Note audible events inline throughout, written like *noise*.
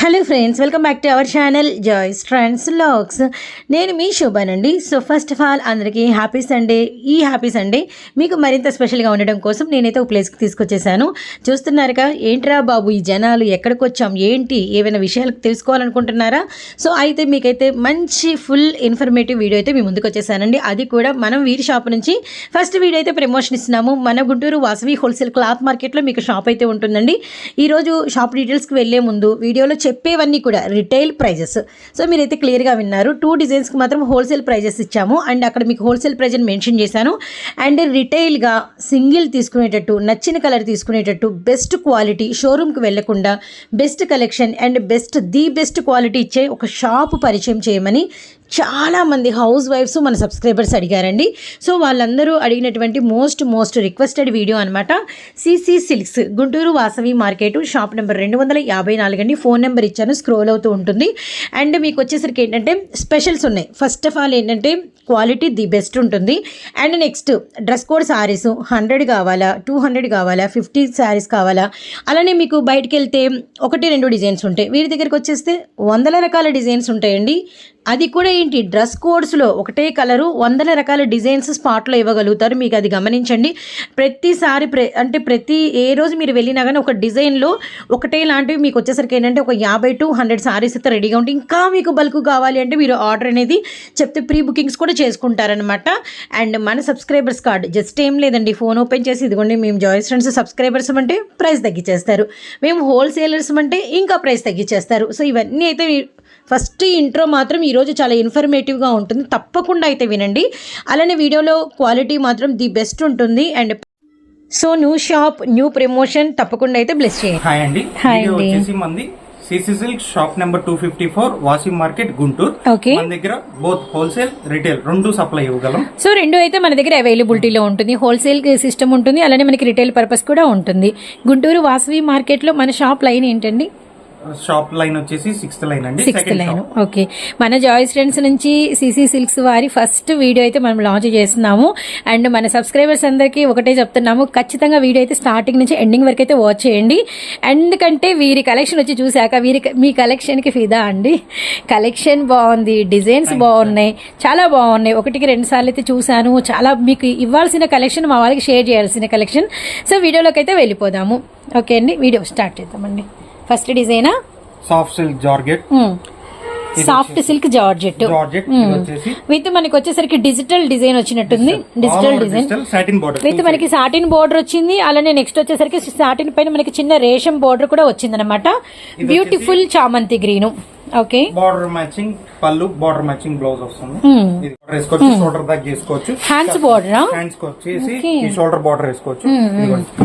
Hello friends welcome back to our channel Joy's trends logs నేను మీ శోభానండి so first of all అందరికీ happy Sunday ఈ happy Sunday మీకు మరింత స్పెషల్గా ఉండడం కోసం నేనైతే ఒక ప్లేస్కి తీసుకొచ్చేసాను. చూస్తున్నారుగా ఏంట్రా బాబు ఈ జనాలు ఎక్కడికి వచ్చాం? ఏంటి? ఏవైనా విషయాలు తెలుసుకోవాలనుకుంటున్నారా? సో అయితే మీకైతే మంచి ఫుల్ ఇన్ఫర్మేటివ్ వీడియో అయితే మీ ముందుకు వచ్చేసానండి. అది కూడా మనం వీరి షాప్ నుంచి. ఫస్ట్ వీడియో అయితే ప్రమోషన్ ఇస్తున్నాము. మన గుంటూరు వాసవి హోల్సేల్ క్లాత్ మార్కెట్లో మీకు షాప్ అయితే ఉంటుందండి. ఈరోజు షాప్ డీటెయిల్స్కి వెళ్ళే ముందు వీడియోలో చెప్పేవన్నీ కూడా రిటైల్ ప్రైజెస్ సో మీరైతే క్లియర్గా విన్నారు. టూ డిజైన్స్కి మాత్రం హోల్సేల్ ప్రైజెస్ ఇచ్చాము. అండ్ అక్కడ మీకు హోల్సేల్ ప్రైజ్ అని మెన్షన్ చేశాను. అండ్ రిటైల్గా సింగిల్ తీసుకునేటట్టు నచ్చిన కలర్ తీసుకునేటట్టు బెస్ట్ క్వాలిటీ షోరూమ్కి వెళ్ళకుండా best collection and best the best quality ఇచ్చే ఒక షాప్ పరిచయం చేయమని చాలామంది హౌస్ వైఫ్స్ మన సబ్స్క్రైబర్స్ అడిగారండి. సో వాళ్ళందరూ అడిగినటువంటి మోస్ట్ మోస్ట్ రిక్వెస్టెడ్ వీడియో అనమాట CC silks Guntur Vasavi market shop number రెండు వందల యాభై నాలుగు అండి. ఫోన్ నెంబర్ ఇచ్చాను స్క్రోల్ అవుతూ ఉంటుంది. అండ్ మీకు వచ్చేసరికి ఏంటంటే స్పెషల్స్ ఉన్నాయి. ఫస్ట్ ఆఫ్ ఆల్ ఏంటంటే క్వాలిటీ ది బెస్ట్ ఉంటుంది. And next dress code sarees hundred కావాలా టూ హండ్రెడ్ కావాలా ఫిఫ్టీ శారీస్ కావాలా? అలానే మీకు బయటికి వెళ్తే ఒకటి రెండు డిజైన్స్ ఉంటాయి. వీరి దగ్గరికి వచ్చేస్తే వందల రకాల డిజైన్స్ ఉంటాయండి. అది కూడా ఏంటి? డ్రెస్ కోడ్స్లో ఒకటే కలరు వందల రకాల డిజైన్స్ స్పాట్లో ఇవ్వగలుగుతారు. మీకు అది గమనించండి. ప్రతిసారి ప్ర అంటే ప్రతి ఏ రోజు మీరు వెళ్ళినా కానీ ఒక డిజైన్లో ఒకటే లాంటివి మీకు వచ్చేసరికి ఏంటంటే ఒక యాభై టు హండ్రెడ్ సారీస్ అయితే రెడీగా ఉంటాయి ఇంకా మీకు బల్క్ కావాలి అంటే మీరు ఆర్డర్ అనేది చెప్తే ప్రీ బుకింగ్స్ కూడా చేసుకుంటారనమాట అండ్ మన సబ్స్క్రైబర్స్ కార్డ్ జస్ట్ ఏం లేదండి. ఫోన్ ఓపెన్ చేసి ఇదిగోండి మేము జాయిస్ ఫ్రెండ్స్ సబ్స్క్రైబర్స్ అంటే ప్రైస్ తగ్గించేస్తారు మేము హోల్సేలర్స్ అంటే ఇంకా ప్రైస్ తగ్గించేస్తారు సో ఇవన్నీ అయితే ఫస్ట్ ఇంట్రో మాత్రం ఈరోజు చాలా ఇన్ఫర్మేటివ్గా ఉంటుంది. తప్పకుండా అయితే వినండి. అలానే వీడియోలో క్వాలిటీ మాత్రం ది బెస్ట్ ఉంటుంది. And so new shop new promotion తప్పకుండా అయితే బ్లెస్ చేయండి. హాయ్ అండి. హాయ్ అండి. వచ్చేసి మంది CC silk shop number two fifty four washing market Guntur. Okay మన దగ్గర బోత్ హోల్సేల్ రిటైల్ రెండు సప్లై ఇవ్వగలం. సో రెండు అయితే మన దగ్గర అవైలబిలిటీలో ఉంటుంది. హోల్సేల్ సిస్టమ్ ఉంటుంది. అలానే మనకి రిటైల్ పర్పస్ కూడా ఉంటుంది. గుంటూరు వాసవి మార్కెట్లో మన షాప్ లైన్ ఏంటండి? షాప్ లైన్ వచ్చేసి సిక్స్త్ లైన్ అండి సిక్స్త్ లైన్. ఓకే. మన జాయిస్ ఫ్రెండ్స్ నుంచి సిసి సిల్క్స్ వారి ఫస్ట్ వీడియో అయితే మనం లాంచ్ చేస్తున్నాము. అండ్ మన సబ్స్క్రైబర్స్ అందరికీ ఒకటే చెప్తున్నాము ఖచ్చితంగా వీడియో అయితే స్టార్టింగ్ నుంచి ఎండింగ్ వరకు అయితే వాచ్ చేయండి. ఎందుకంటే వీరి కలెక్షన్ వచ్చి చూశాక వీరి మీ కలెక్షన్కి ఫిదా అండి. కలెక్షన్ బాగుంది డిజైన్స్ బాగున్నాయి చాలా బాగున్నాయి. ఒకటికి రెండు సార్లు అయితే చూశాను. చాలా మీకు ఇవ్వాల్సిన కలెక్షన్ మా వాళ్ళకి షేర్ చేయాల్సిన కలెక్షన్ సో వీడియోలోకి అయితే వెళ్ళిపోదాము. ఓకే అండి వీడియో స్టార్ట్ చేద్దామండి. First డిజైనా? Soft silk georgette soft silk georgette. Georgette with మనకి వచ్చేసరికి డిజిటల్ డిజైన్ వచ్చినట్టుంది. Digital design. విత్ మనకి సాటిన్ బోర్డర్ వచ్చింది. అలానే నెక్స్ట్ వచ్చేసరికి సాటిన్ పైన మనకి చిన్న రేషం బోర్డర్ కూడా వచ్చింది అనమాట బ్యూటిఫుల్ చామంతి గ్రీన్. ఓకే బార్డర్ మ్యాచింగ్ పళ్ళు బార్డర్ మ్యాచింగ్ బ్లౌజ్ వస్తుంది. ఇది border వేసుకోవచ్చు షోల్డర్ దాకా చేసుకోవచ్చు. హ్యాండ్స్ బోర్డర్ హ్యాండ్స్ వచ్చేసి. ఈ షోల్డర్ బార్డర్ వేసుకోవచ్చు.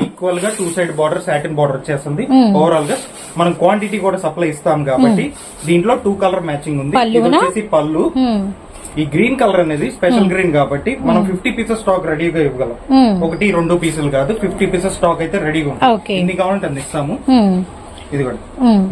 ఈక్వల్గా two side border satin border వచ్చేస్తుంది. ఓవరాల్గా మనం క్వాంటిటీ కూడా సప్లై ఇస్తాం కాబట్టి దీంట్లో టూ కలర్ మ్యాచింగ్ ఉంది. ఇది? వచ్చేసి పళ్ళు. ఈ గ్రీన్ కలర్ అనేది స్పెషల్ గ్రీన్ కాబట్టి మనం ఫిఫ్టీ పీసెస్ స్టాక్ రెడీగా ఇవ్వగలం. ఒకటి రెండు పీసులు కాదు ఫిఫ్టీ పీసెస్ స్టాక్ అయితే రెడీగా. ఉంటుంది. ఎన్ని కావాలంటే అన్ని ఇస్తాము ఇది కూడా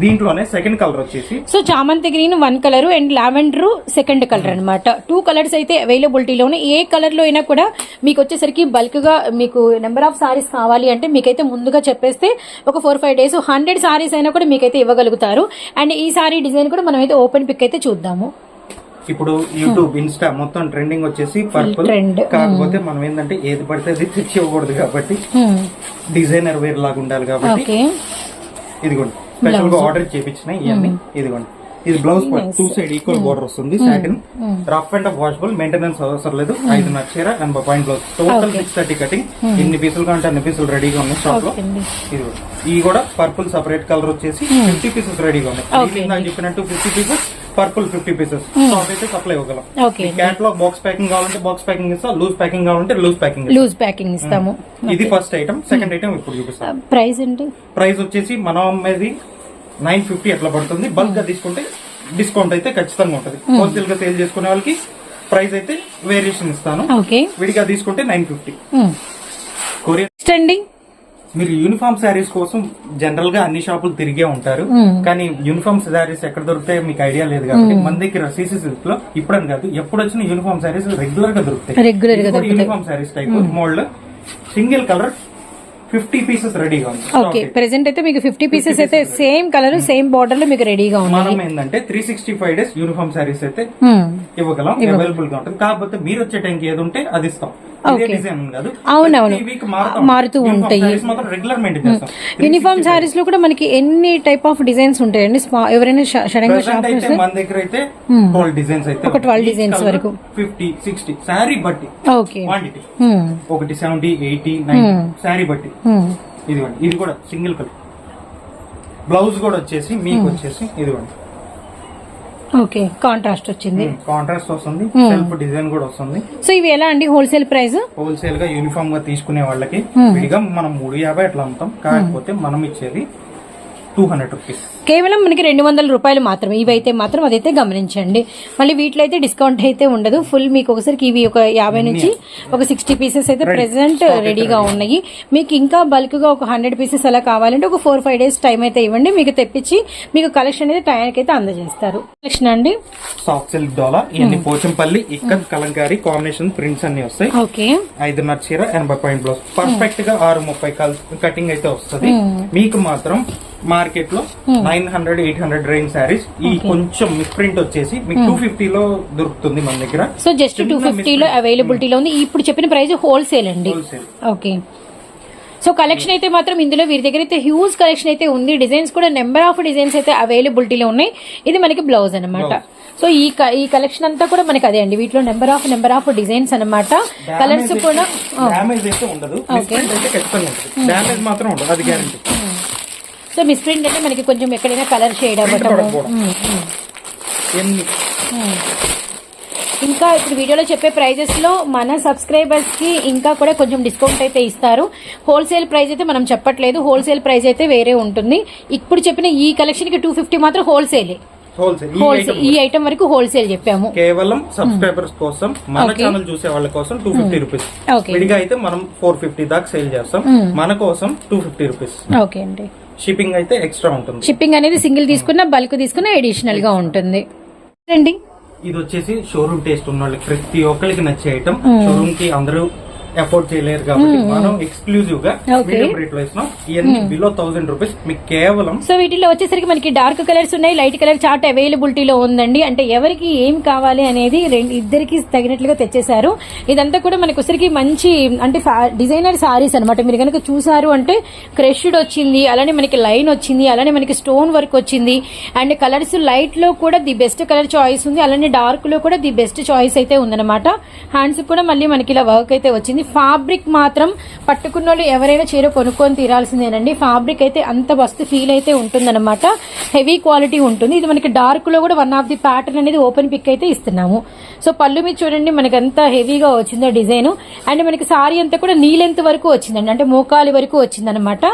దీంట్లోనే సెకండ్ కలర్ వచ్చేసి సో చామంతి green one colour and lavender second colour అన్నమాట. టూ కలర్స్ అయితే అవైలబిలిటీలోనే ఏ కలర్లో అయినా కూడా మీకు వచ్చేసరికి బల్క్గా మీకు నెంబర్ ఆఫ్ సారీస్ కావాలి అంటే మీకైతే ముందుగా చెప్పేస్తే ఒక four five days hundred saris అయినా కూడా మీకైతే ఇవ్వగలుగుతారు. అండ్ ఈ సారీ డిజైన్ కూడా మనం అయితే ఓపెన్ పిక్ అయితే చూద్దాము. ఇప్పుడు యూట్యూబ్ ఇన్స్టా మొత్తం ట్రెండింగ్ వచ్చేసి పర్పుల్. కాకపోతే మనం ఏంటంటే ఏది పడితే అది తెచ్చి ఇవ్వకూడదు కాబట్టి డిజైనర్ వేర్ లాగా ఉండాలి కాబట్టి ఓకే. ఇదిగోండి. స్పెషల్గా ఆర్డర్ చేపించిన ఇవన్నీ. ఇదిగోండి. ఇది blouse two side equal border వస్తుంది. Satin rough and washable maintenance అవసరం లేదు. ఐదున్నర చీర and point blouse total six thirty cutting ఎన్ని పీసులు కంటే అన్ని పీసులు రెడీగా ఉన్నాయి షాప్లో. ఇది. ఈ కూడా పర్పుల్ సపరేట్ కలర్ వచ్చేసి ఫిఫ్టీ పీసెస్ రెడీగా ఉన్నాయి. నాకు చెప్పినట్టు fifty pieces purple fifty pieces. Stock అయితే సప్లై ఇవ్వగలం. క్యాట్లాగ్ బాక్స్ ప్యాకింగ్ కావాలంటే బాక్స్ ప్యాకింగ్ ఇస్తా లూజ్ ప్యాకింగ్ కావాలంటే లూజ్ ప్యాకింగ్ లూజ్ ప్యాకింగ్ ఇస్తాము. ఇది ఫస్ట్ ఐటమ్ సెకండ్ ఐటమ్ ఇప్పుడు చూపిస్తాం. ప్రైస్ ఏంటి? ప్రైస్ వచ్చేసి మనం అమ్మేది నైన్ ఫిఫ్టీ అట్లా పడుతుంది? బల్క్గా తీసుకుంటే డిస్కౌంట్ అయితే ఖచ్చితంగా ఉంటుంది. హోల్సేల్గా సేల్ చేసుకునే వాళ్ళకి ప్రైస్ అయితే వేరియేషన్ ఇస్తాను. ఓకే విడిగా తీసుకుంటే నైన్ ఫిఫ్టీ కొరియర్ మీరు యూనిఫామ్ శారీస్ కోసం జనరల్గా అన్ని షాపులు తిరిగే ఉంటారు. కానీ యూనిఫామ్ శారీస్ ఎక్కడ దొరుకుతాయో మీకు ఐడియా లేదు కాబట్టి మన దగ్గర సీసీ సిల్క్లో ఇప్పుడని కాదు ఎప్పుడు వచ్చిన యూనిఫామ్ శారీస్ రెగ్యులర్గా దొరుకుతాయి. గా uniform saris type mould single colour fifty pieces రెడీగా ఉంది. ఓకే ప్రెసెంట్ అయితే మీకు ఫిఫ్టీ పీసెస్ అయితే సేమ్ కలర్ సేమ్ బార్డర్లో మీకు రెడీగా ఉన్నాయి మనం ఏంటంటే three sixty five days uniform saris అయితే హ్మ్. ఇవ్వగలం అవైలబుల్గా ఉంటుంది. కాకపోతే మీరు వచ్చే టైంకి ఏది ఉంటే అది ఇస్తాం. ఉంది అవునవును. మారుతాం. ఉంటాయి. యూనిఫామ్ సారీస్లో కూడా మనకి ఎన్ని టైప్ ఆఫ్ డిజైన్స్ ఉంటాయండి? ఎవరైనా షాప్ మన దగ్గర అయితే ట్వెల్వ్ డిజైన్స్ అయితే ఒక 12 designs వరకు. ఫిఫ్టీ సిక్స్టీ శారీ బట్టి. ఓకే క్వాంటిటీ హ్మ్. ఒకటి సెవెంటీ ఎయిటీ నైన్ శారీ బట్టి. ఇదిగోండి ఇది కూడా సింగిల్ కలర్. బ్లౌజ్ కూడా వచ్చేసి మీకు వచ్చేసి ఇదిగోండి. ఓకే కాంట్రాస్ట్ వచ్చింది. కాంట్రాస్ట్ వస్తుంది సెల్ఫ్ డిజైన్ కూడా వస్తుంది. సో ఇవి ఎలా అండి హోల్సేల్ ప్రైస్? హోల్సేల్గా యూనిఫామ్గా తీసుకునే వాళ్ళకి విడిగా మనం మూడు యాభై అట్లా అమ్ముతాం. కాకపోతే మనం ఇచ్చేది టూ హండ్రెడ్ రూపీస్. కేవలం మనకి రెండు వందల రూపాయలు మాత్రమే. ఇవైతే మాత్రం అదైతే గమనించండి. మళ్ళీ వీటిలో అయితే డిస్కౌంట్ అయితే ఉండదు. ఫుల్ మీకు ఒకసారికి ఇవి ఒక యాభై నుంచి ఒక సిక్స్టీ పీసెస్ అయితే ప్రెసెంట్ రెడీగా ఉన్నాయి. మీకు ఇంకా బల్క్గా ఒక హండ్రెడ్ పీసెస్ అలా కావాలంటే ఒక ఫోర్ ఫైవ్ డేస్ టైం అయితే ఇవ్వండి. మీకు తెప్పించి మీకు కలెక్షన్ అనేది టైంకి అయితే అందజేస్తారు. కలెక్షన్ అండి? సాఫ్ట్ సిల్క్ డోలా ఇవన్నీ పోచంపల్లి ఇక్కత్ కలంకారీ కాంబినేషన్ ప్రింట్స్ అన్ని వస్తాయి. ఓకే. ఐదున్నర చీర ఎనభై పాయింట్ బ్లౌజ్ పర్ఫెక్ట్గా ఆరు ముప్పై కటింగ్ అయితే వస్తుంది. మీకు మాత్రం మార్కెట్లో nine hundred eight hundred range saris ఈ కొంచెం మిస్ ప్రింట్ వచ్చేసి మీకు టూ ఫిఫ్టీ లో దొరుకుతుంది మన దగ్గర. సో జస్ట్ టూ ఫిఫ్టీలో అవైలబిలిటీలో ఉంది. ఇప్పుడు చెప్పిన ప్రైస్ హోల్సేల్ అండి. ఓకే సో కలెక్షన్ అయితే మాత్రం ఇందులో వీరి దగ్గర అయితే హ్యూజ్ కలెక్షన్ అయితే ఉంది. డిజైన్స్ కూడా నెంబర్ ఆఫ్ డిజైన్స్ అయితే అవైలబిలిటీలో ఉన్నాయి. ఇది మనకి బ్లౌజ్ అన్నమాట. సో ఈ ఈ కలెక్షన్ అంతా కూడా మనకి అదే అండి. వీటిలో number of number of designs అన్నమాట. కలర్స్ కూడా డ్యామేజ్ అయితే ఉండదు. మాత్రం ఉండదు. అది గ్యారంటీ సో మిస్ ప్రింట్ అంటే మనకి కొంచెం ఎక్కడైనా కలర్ షేడ్. ఎన్ని? ఇంకా ఇప్పుడు వీడియోలో చెప్పే ప్రైజెస్లో మన సబ్స్క్రైబర్స్కి ఇంకా కూడా కొంచెం డిస్కౌంట్ అయితే ఇస్తారు. హోల్సేల్ ప్రైస్ అయితే మనం చెప్పట్లేదు. హోల్సేల్ ప్రైస్ అయితే వేరే ఉంటుంది. ఇప్పుడు చెప్పిన ఈ కలెక్షన్కి టూ ఫిఫ్టీ మాత్రం హోల్సేల్ హోల్సేల్ ఈ ఐటమ్ వరకు. హోల్సేల్ చెప్పాము. కేవలం సబ్స్క్రైబర్స్ కోసం మన ఛానల్ చూసే వాళ్ళ కోసం టూ ఫిఫ్టీ రూపీస్ విడిగా అయితే మనం ఫోర్ ఫిఫ్టీ దాకా సేల్ చేస్తాం. మన కోసం టూ ఫిఫ్టీ రూపీస్ ఓకే అండి. షిప్పింగ్ అయితే ఎక్స్ట్రా ఉంటుంది. షిప్పింగ్ అనేది సింగిల్ తీసుకున్న బల్క్ తీసుకున్న అడిషనల్గా ఉంటుంది. రండి. ఇది వచ్చేసి షోరూమ్ టేస్ట్ ఉన్న వాళ్ళకి ప్రతి ఒక్కరికి నచ్చే ఐటమ్ షోరూమ్కి అందరూ అఫోర్డ్ చేయలేరు కాబట్టి మనం ఎక్స్క్లూజివ్గా. మీడియం రేట్లో ఇస్తున్నాం. ఇవన్నీ బిలో థౌసండ్ రూపీస్ మీకు కేవలం సో వీటిలో వచ్చేసరికి మనకి డార్క్ కలర్స్ ఉన్నాయి. లైట్ కలర్ చార్ట్ అవైలబిలిటీలో ఉందండి. అంటే ఎవరికి ఏం కావాలి అనేది ఇద్దరికి తగినట్లుగా తెచ్చేశారు. ఇదంతా కూడా మనకి వచ్చరికి మంచి అంటే డిజైనర్ సారీస్ అనమాట మీరు కనుక చూసారు అంటే క్రష్డ్ వచ్చింది అలానే మనకి లైన్ వచ్చింది అలానే మనకి స్టోన్ వర్క్ వచ్చింది. అండ్ కలర్స్ లైట్లో కూడా ది బెస్ట్ కలర్ చాయిస్ ఉంది. అలానే డార్క్లో కూడా ది బెస్ట్ చాయిస్ అయితే ఉందన్నమాట. హ్యాండ్స్ కూడా మళ్ళీ మనకి ఇలా వర్క్ అయితే వచ్చింది. ఫ్యాబ్రిక్ మాత్రం పట్టుకున్న వాళ్ళు ఎవరైనా చీర కొనుక్కొని తీరాల్సిందేనండి. ఫ్యాబ్రిక్ అయితే అంత వస్తు ఫీల్ అయితే ఉంటుందన్నమాట. హెవీ క్వాలిటీ ఉంటుంది. ఇది మనకి డార్క్లో కూడా వన్ ఆఫ్ ది ప్యాటర్న్ అనేది ఓపెన్ పిక్ అయితే ఇస్తున్నాము. సో పళ్ళు మీద చూడండి మనకి అంత హెవీగా వచ్చిందో డిజైన్ అండ్ మనకి సారీ అంతా కూడా నీలెంత్ వరకు వచ్చిందండి. అంటే మోకాలి వరకు వచ్చిందనమాట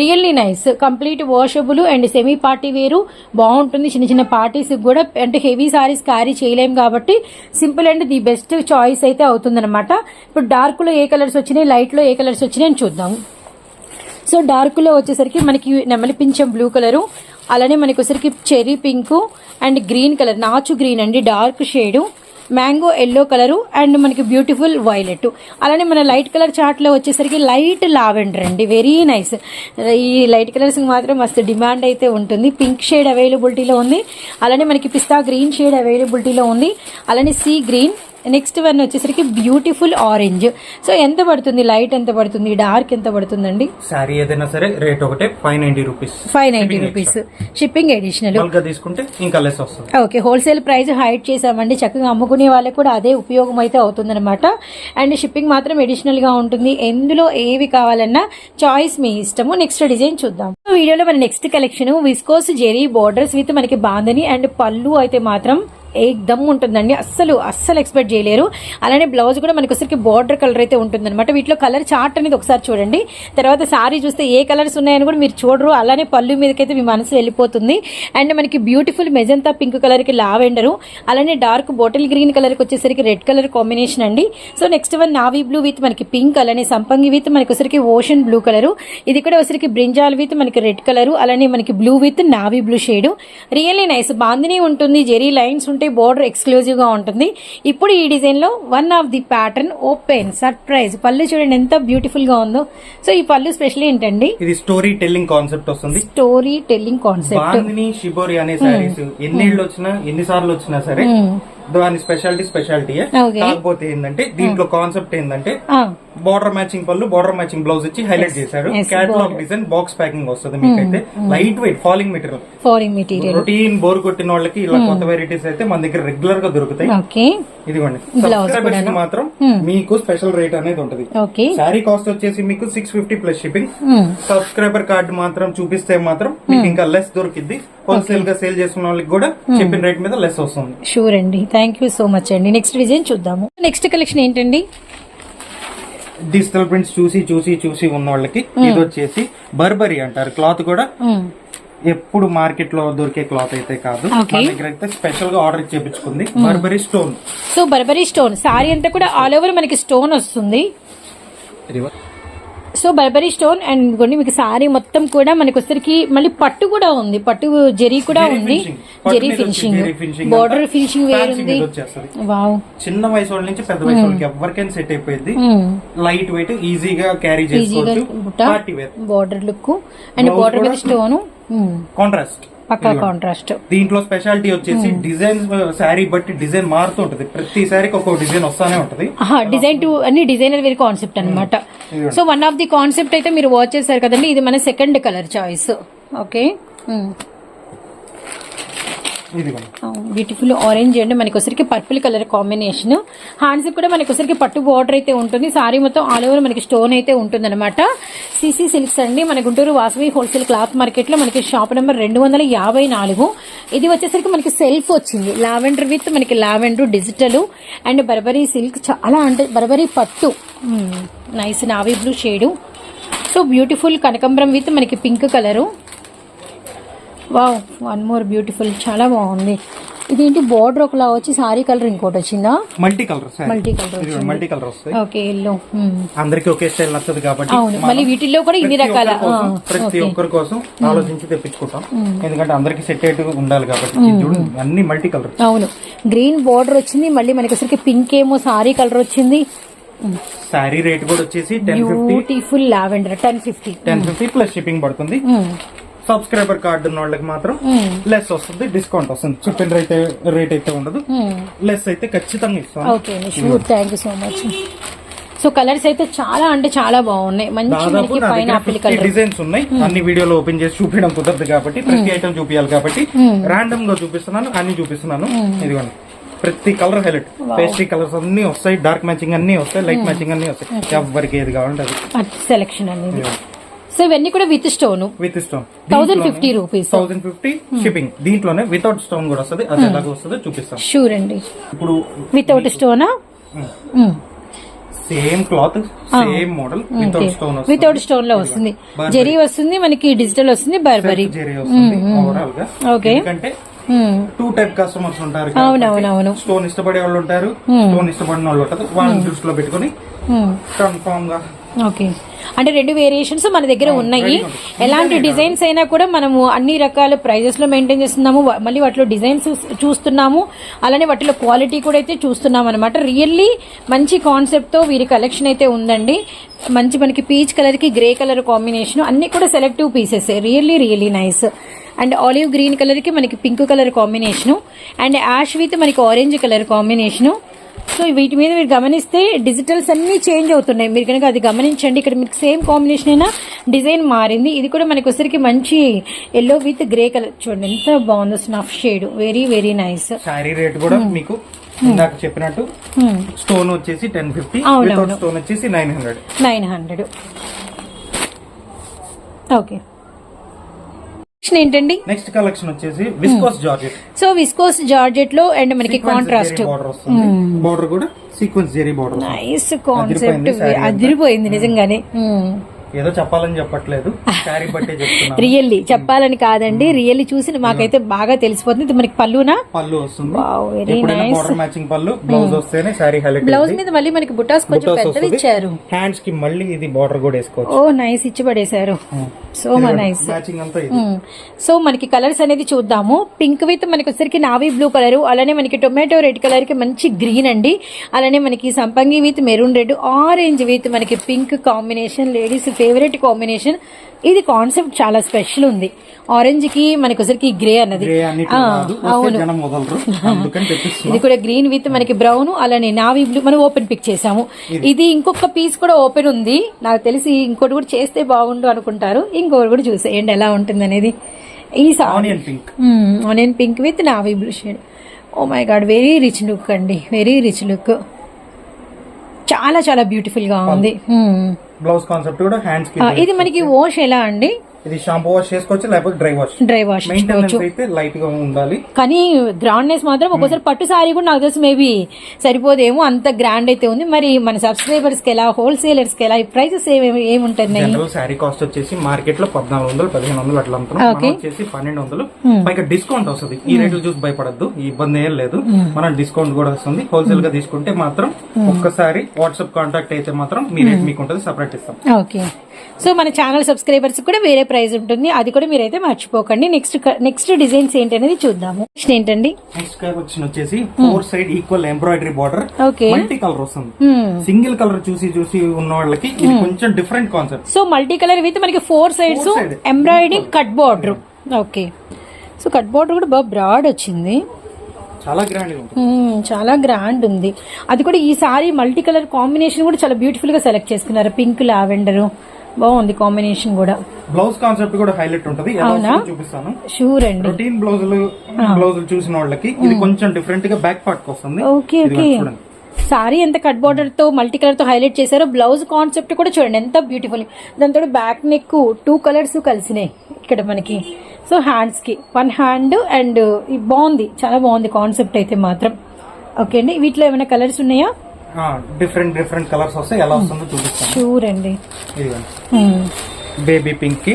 really nice complete washable and semi party వేరు బాగుంటుంది. చిన్న చిన్న పార్టీస్ కూడా. అంటే హెవీ సారీస్ క్యారీ చేయలేం కాబట్టి simple and the best choice అయితే అవుతుందన్నమాట. ఇప్పుడు డార్క్ లో ఏ కలర్స్ వచ్చినాయి లైట్లో ఏ కలర్స్ వచ్చినాయి అని చూద్దాం. సో డార్క్లో వచ్చేసరికి మనకి నెమలి పింఛం బ్లూ కలరు అలానే మనకి వచ్చేసరికి cherry pink and green colour నాచు గ్రీన్ అండి dark shade mango yellow colour and మనకి బ్యూటిఫుల్ వైలెట్ అలానే మన లైట్ కలర్ చార్ట్లో వచ్చేసరికి లైట్ లావెండర్ అండి వెరీ నైస్ ఈ లైట్ కలర్స్ మాత్రం మస్తు డిమాండ్ అయితే ఉంటుంది. పింక్ షేడ్ అవైలబిలిటీలో ఉంది అలానే మనకి పిస్తా గ్రీన్ షేడ్ అవైలబిలిటీలో ఉంది అలానే సీ గ్రీన్ నెక్స్ట్ వన్ వచ్చేసరికి బ్యూటిఫుల్ ఆరెంజ్ సో ఎంత పడుతుంది? లైట్ ఎంత పడుతుంది? డార్క్ ఎంత పడుతుందండి? శారీ ఏదైనా సరే రేట్ ఒకటే five ninety rupees five ninety rupees shipping additional తీసుకుంటే ఇంకా లెస్ వస్తుంది. ఓకే హోల్సేల్ ప్రైస్ హైడ్ చేసామండి చక్కగా అమ్ముకునే వాళ్ళకి కూడా అదే ఉపయోగం అయితే అవుతుందన్నమాట. అండ్ షిప్పింగ్ మాత్రం అడిషనల్గా ఉంటుంది. ఎందులో ఏవి కావాలన్నా చాయిస్ మీ ఇష్టము. నెక్స్ట్ డిజైన్ చూద్దాం. వీడియోలో మన next collection viscose zari borders with మనకి బాందని అండ్ పళ్ళు అయితే మాత్రం ఏకదమ్ ఉంటుందండి. అస్సలు అస్సలు ఎక్స్పెక్ట్ చేయలేరు. అలానే బ్లౌజ్ కూడా మనకొసరికి వచ్చరికి బార్డర్ కలర్ అయితే ఉంటుందన్నమాట. వీటిలో కలర్ చార్ట్ అనేది ఒకసారి చూడండి. తర్వాత సారీ చూస్తే ఏ కలర్స్ ఉన్నాయని కూడా మీరు చూడరు. అలానే పళ్ళు మీదకైతే మీ మనసు వెళ్ళిపోతుంది. అండ్ మనకి బ్యూటిఫుల్ మెజంతా పింక్ కలర్కి లావెండరు. అలానే డార్క్ బాటిల్ గ్రీన్ కలర్కి వచ్చేసరికి రెడ్ కలర్ కాంబినేషన్ అండి. So next one navy blue with మనకి పింక్ అలానే సంపంగి విత్ మనకి ఓషన్ బ్లూ కలర్ ఇది కూడా ఒకసారికి బ్రింజాల్ విత్ మనకి రెడ్ కలర్ అలానే మనకి blue with navy blue shade really nice bandhani ఉంటుంది జెరీ లైన్స్ ఉంటాయి. ఉంటే బోర్డర్ ఎక్స్క్లూజివ్గా ఉంటుంది. ఇప్పుడు ఈ డిజైన్లో one of the pattern open surprise పళ్ళు చూడండి ఎంత బ్యూటిఫుల్గా ఉందో. సో ఈ పళ్ళు స్పెషల్ ఏంటండి? ఇది స్టోరీ టెల్లింగ్ కాన్సెప్ట్ వస్తుంది. స్టోరీ టెల్లింగ్ కాన్సెప్ట్ షిబోరి అనే వచ్చినా ఎన్ని సార్లు వచ్చినా సరే దాని స్పెషాలిటీ స్పెషాలిటీ Okay. కాకపోతే ఏంటంటే దీంట్లో కాన్సెప్ట్ ఏంటంటే బార్డర్ మ్యాచింగ్ పళ్ళు బార్డర్ మ్యాచింగ్ బ్లౌజ్ ఇచ్చి హైలైట్ చేశారు. క్యాటలాగ్ డిజైన్ బాక్స్ ప్యాకింగ్ వస్తుంది మీకైతే. లైట్ వెయిట్ ఫాలింగ్ మెటీరియల్ ఫారింగ్ మెటీరియల్ రొటీన్ బోర్ కొట్టిన వాళ్ళకి ఇలా కొత్త వెరైటీస్ అయితే మన దగ్గర రెగ్యులర్గా దొరుకుతాయి. ఇదిగోండి. సబ్స్క్రైబర్స్ మాత్రం మీకు స్పెషల్ రేట్ అనేది ఉంటది. శారీ కాస్ట్ వచ్చేసి మీకు six fifty plus shipping subscriber card మాత్రం చూపిస్తే మాత్రం మీకు ఇంకా లెస్ దొరికిద్ది. హోల్సేల్గా సేల్ చేసిన వాళ్ళకి కూడా చెప్పిన రేట్ మీద లెస్ వస్తుంది. షూర్ అండి. థ్యాంక్ యూ సో మచ్ అండి. నెక్స్ట్ డిజైన్ చూద్దాము. నెక్స్ట్ కలెక్షన్ ఏంటండి? డిజిటల్ ప్రింట్స్ చూసి చూసి చూసి ఉన్న వాళ్ళకి ఇది వచ్చేసి బర్బరీ అంటారు. క్లాత్ కూడా ఎప్పుడు మార్కెట్లో దొరికే క్లాత్ అయితే కాదు. దగ్గర అయితే స్పెషల్గా order చేపించుకుంది Burberry stone so Burberry stone sari అంతా కూడా ఆల్ ఓవర్ మనకి స్టోన్ వస్తుంది. సో బర్బరీ స్టోన్ అండ్ కొన్ని మీకు సారీ మొత్తం కూడా మనకి వచ్చరికి మళ్ళీ పట్టు కూడా ఉంది. పట్టు జరీ కూడా ఉంది. జరీ ఫినిషింగ్ బోర్డర్ ఫినిషింగ్ వేరుంది. వావ్ చిన్న వయసు వాళ్ళ నుంచి పెద్ద వయసు వాళ్ళకి ఎవరికైనా సెట్ అయిపోయింది లైట్ వెయిట్ ఈజీగా క్యారీ చేసుకోవచ్చు. బోర్డర్ లుక్ అండ్ బోర్డర్ మీద స్టోన్ కాంట్రాస్ట్ పక్కా కాంట్రాస్ట్ దీంట్లో స్పెషాలిటీ వచ్చేసి డిజైన్ శారీ బట్టి డిజైన్ మారుతూ ఉంటది. ప్రతి శారీకి ఒక్కొక్క డిజైన్ వస్తానే ఉంటది. డిజైన్ టు అన్ని డిజైనర్ వేర్ కాన్సెప్ట్ అన్నమాట. So one of the concept అయితే మీరు వాచ్ చేశారు కదండి ఇది మన second colour choice okay beautiful orange and. మనకి పర్పుల్ కలర్ కాంబినేషన్ హ్యాండ్స్ కూడా మనకి పట్టు బార్డర్ అయితే ఉంటుంది. సారీ మొత్తం ఆల్ ఓవర్ మనకి స్టోన్ అయితే ఉంటుంది అనమాట సిసి సిల్క్స్ అండి. మన గుంటూరు వాసవి హోల్సేల్ క్లాత్ మార్కెట్లో మనకి షాప్ నెంబర్ రెండు వందల యాభై నాలుగు. ఇది వచ్చేసరికి మనకి సెల్ఫ్ వచ్చింది. లావెండర్ విత్ మనకి lavender digital and Burberry silk చాలా అంటే బర్బరీ పట్టు. Nice navy blue shade so beautiful కనకంబరం with మనకి pink colour wow one more beautiful చాలా బాగుంది. ఇదేంటి బార్డర్ ఒకలా వచ్చి సారీ కలర్ ఇంకోటి వచ్చిందా? Multi colour multi colour multi colour వస్తాయి. ఓకే ఎల్లో అందరికి ఒకే స్టైల్ నచ్చదు కాబట్టి అవును మళ్ళీ వీటిల్లో కూడా ఇన్ని రకాల ప్రతి ఒక్కరి కోసం ఆలోచించి తెప్పించుకుంటాం. ఎందుకంటే అందరికి సెట్ అయ్యేట్టు ఉండాలి కాబట్టి చూడండి అన్ని మల్టీ కలర్ అవును. గ్రీన్ బార్డర్ వచ్చింది మళ్ళీ మనకి అసలు పింక్ ఏమో సారీ కలర్ వచ్చింది. శారీ రేట్ కూడా వచ్చేసి beautiful lavender ten fifty ten fifty plus shipping పడుతుంది. సబ్స్క్రైబర్ కార్డు ఉన్న వాళ్ళకి మాత్రం లెస్ వస్తుంది డిస్కౌంట్ వస్తుంది. చెప్పిన రేట్ రేట్ అయితే ఉండదు. లెస్ అయితే ఖచ్చితంగా ఇస్తాం okay sure thank you so much so colours అయితే చాలా అంటే చాలా బాగున్నాయి. మంచి పైన డిజైన్స్ ఉన్నాయి. అన్ని వీడియోలో ఓపెన్ చేసి చూపించడం కుదరదు కాబట్టి ప్రతి ఐటమ్ చూపించాలి కాబట్టి రాండమ్గా చూపిస్తున్నాను అన్ని చూపిస్తున్నాను. ఇదిగోండి. ప్రతి కలర్ హైలైట్ పేస్ట్రీ కలర్స్ అన్ని వస్తాయి డార్క్ మ్యాచింగ్ అన్ని వస్తాయి లైట్ మ్యాచింగ్ అన్ని వస్తాయి. ఎవరికి ఏది కావాలంటే అది. సెలెక్షన్ అనేది సో ఇవన్నీ కూడా with stone with stone thousand fifty rupees thousand fifty shipping దీంట్లోనే వితౌట్ స్టోన్ కూడా వస్తుంది అది ఎలాగ వస్తుందో చూపిస్తాం. షూర్ అండి. ఇప్పుడు without స్టోనా same cloth same model without stone without స్టోన్లో వస్తుంది. జెరీ వస్తుంది మనకి డిజిటల్ వస్తుంది బర్బరీ జెరీ వస్తుంది ఓవరాల్గా ఓకే ఎందుకంటే టూ టైప్ కస్టమర్స్ ఉంటారు అవునవునవును. స్టోన్ ఇష్టపడే వాళ్ళు ఉంటారు స్టోన్ ఇష్టపడిన వాళ్ళు ఉంటారు. వాళ్ళని దృష్టిలో పెట్టుకుని కన్ఫామ్గా. ఓకే అంటే రెండు వేరియేషన్స్ మన దగ్గర ఉన్నాయి. ఎలాంటి డిజైన్స్ అయినా. కూడా మనము అన్ని రకాల ప్రైజెస్లో మెయింటైన్ చేస్తున్నాము. మళ్ళీ వాటిలో డిజైన్స్ చూస్తున్నాము. అలానే వాటిలో క్వాలిటీ కూడా అయితే చూస్తున్నాం అనమాట రియల్లీ మంచి కాన్సెప్ట్తో వీరి కలెక్షన్ అయితే ఉందండి. మంచి మనకి పీచ్ కలర్కి గ్రే కలర్ కాంబినేషన్ అన్ని కూడా selective pieces really really nice and olive green కలర్కి మనకి pink colour combination and ash with మనకి ఆరెంజ్ కలర్ కాంబినేషన్ సో వీటి మీద మీరు గమనిస్తే డిజిటల్స్ అన్ని చేంజ్ అవుతున్నాయి. మీరు కనుక అది గమనించండి. ఇక్కడ మీకు సేమ్ కాంబినేషన్ అయినా డిజైన్ మారింది. ఇది కూడా మనకి వచ్చరికి మంచి ఎల్లో విత్ గ్రే కలర్ చూడండి ఎంత బాగుందో snuff shade. Very very nice sari rate కూడా మీకు ఇందాక చెప్పినట్టు స్టోన్ వచ్చేసి టెన్ ఫిఫ్టీ స్టోన్ వచ్చేసి nine hundred nine hundred okay ఏంటండి? నెక్స్ట్ కలెక్షన్ వచ్చేసి విస్కోస్ జార్జెట్ సో విస్కోస్ జార్జెట్లో అండ్ మనకి కాంట్రాస్ట్ బార్డర్ వస్తుంది. బార్డర్ కూడా sequence zari border nice concept అదిరిపోయింది నిజంగానే. మ్మ్. ఏదో చెప్పాలని చెప్పట్లేదు. శారీ బట్టే చెప్తున్నాను. రియల్లీ చెప్పాలని కాదండి. రియల్లీ చూసి మాకైతే బాగా తెలిసిపోతుంది. ఇది మనకి పళ్ళునా? పళ్ళు వస్తుంది. బార్డర్ మ్యాచింగ్ పళ్ళు బ్లౌజ్ వస్తేనే శారీ హైలైట్ బ్లౌజ్ మీద మళ్ళీ మనకి బుటాస్ కొంచెం పెద్దవి ఇచ్చారు. హ్యాండ్స్కి మళ్ళీ ఇది బార్డర్ కూడా వేసుకోవచ్చు. ఓ నైస్ ఇచ్చి పడేశారు సో నైస్ మ్యాచింగ్ అంతా ఇది. సో మనకి కలర్స్ అనేది చూద్దాము. పింక్ విత్ మనకి వచ్చరికి నావీ బ్లూ కలర్ అలానే మనకి టొమాటో రెడ్ కలర్కి మంచి గ్రీన్ అండి. అలానే మనకి సంపంగి with maroon red orange with మనకి pink combination ladies favourite combination. ఇది కాన్సెప్ట్ చాలా స్పెషల్ ఉంది. ఆరెంజ్కి మనకి వచ్చరికి గ్రే అన్నది. అవును. *laughs* ఇది కూడా గ్రీన్ విత్ మనకి బ్రౌన్ అలానే నావీ బ్లూ మనం ఓపెన్ పిక్ చేసాము ఇది. ఇంకొక పీస్ కూడా ఓపెన్ ఉంది. నాకు తెలిసి ఇంకోటి కూడా చేస్తే బాగుండు అనుకుంటారు. ఇంకోటి కూడా చూసేయండి ఎలా ఉంటుంది అనేది. ఈ onion pink onion pink with navy blue shade oh my god very rich look అండి. వెరీ రిచ్ లుక్ చాలా చాలా బ్యూటిఫుల్గా ఉంది. బ్లౌజ్ కాన్సెప్ట్ కూడా హ్యాండ్స్ ఇది మనకి వాష్ ఎలా అండి? ఇది షాంపూ వాష్ చేసుకోవచ్చు లేకపోతే dry wash. Dry wash maintenance అయితే లైట్గా ఉండాలి. కానీ గ్రాండ్నెస్ మాత్రం ఒక్కోసారి పట్టు సారీ కూడా నాకు తెలిసి మేబీ సరిపోదేమో అంత గ్రాండ్ అయితే ఉంది. మరి మన సబ్స్క్రైబర్స్కి ఎలా హోల్సేలర్స్కి ఎలా ఈ ప్రైసెస్ ఏమి ఏముంటున్నాయి జనరల్ శారీ కాస్ట్ వచ్చేసి మార్కెట్లో పద్నాలుగు వందలు పదిహేను వందలు అట్లా అమ్ముతున్నాం వచ్చేసి పన్నెండు వందలు. పైగా డిస్కౌంట్ వస్తుంది. ఈ రేట్లు చూసి భయపడద్దు ఈ ఇబ్బంది ఏం లేదు. మనం డిస్కౌంట్ కూడా వస్తుంది. హోల్సేల్గా తీసుకుంటే మాత్రం ఒక్కసారి వాట్సాప్ కాంటాక్ట్ అయితే మాత్రం మీ రేట్ మీకు ఉంటుంది సపరేట్ ఇస్తాం. ఓకే సో మన ఛానల్ సబ్స్క్రైబర్స్ కూడా వేరే ప్రైస్ ఉంటుంది. అది కూడా మీరైతే మర్చిపోకండి. నెక్స్ట్ నెక్స్ట్ డిజైన్స్ ఏంటి అనేది చూద్దాము. నెక్స్ట్ ఏంటండి? నెక్స్ట్ కలెక్షన్ వచ్చేసి four side equal embroidery border. Okay. Multi colour వస్తుంది. సింగిల్ కలర్ చూసి చూసి ఉన్న వాళ్ళకి ఇది కొంచెం different concept so multi colour with మనకి four sides. Embroidering cut border okay so cut border కూడా బాగా బ్రాడ్ వచ్చింది. చాలా గ్రాండ్ మ్మ్, చాలా గ్రాండ్ ఉంది. అది కూడా ఈ సారీ మల్టీ కలర్ కాంబినేషన్ కూడా చాలా బ్యూటిఫుల్గా సెలెక్ట్ చేసుకున్నారు. పింక్ లావెండర్ బాగుంది కాంబినేషన్ కూడా. బ్లౌజ్ కాన్సెప్ట్ కూడా హైలైట్ ఉంటుంది. చూపిస్తాను. షూర్ అండి. రొటీన్ బ్లౌజులు బ్లౌజులు చూసిన వాళ్ళకి ఇది కొంచెం డిఫరెంట్గా బ్యాక్ పార్ట్ వస్తుంది. Okay okay. సారీ ఎంత కట్ బార్డర్తో మల్టీ కలర్తో హైలైట్ చేశారో బ్లౌజ్ కాన్సెప్ట్ కూడా చూడండి. ఎంత బ్యూటిఫుల్ దాంతో బ్యాక్ నెక్ టూ కలర్స్ కలిసినాయి ఇక్కడ మనకి. సో హ్యాండ్స్కి. వన్ హ్యాండ్ అండ్ బాగుంది. చాలా బాగుంది కాన్సెప్ట్ అయితే మాత్రం. ఓకే అండి? వీటిలో ఏమైనా కలర్స్ ఉన్నాయా? డిఫరెంట్ డిఫరెంట్ కలర్స్ వస్తాయి ఎలా వస్తుందో చూపిస్తాను. మ్మ్. బేబీ పింక్కి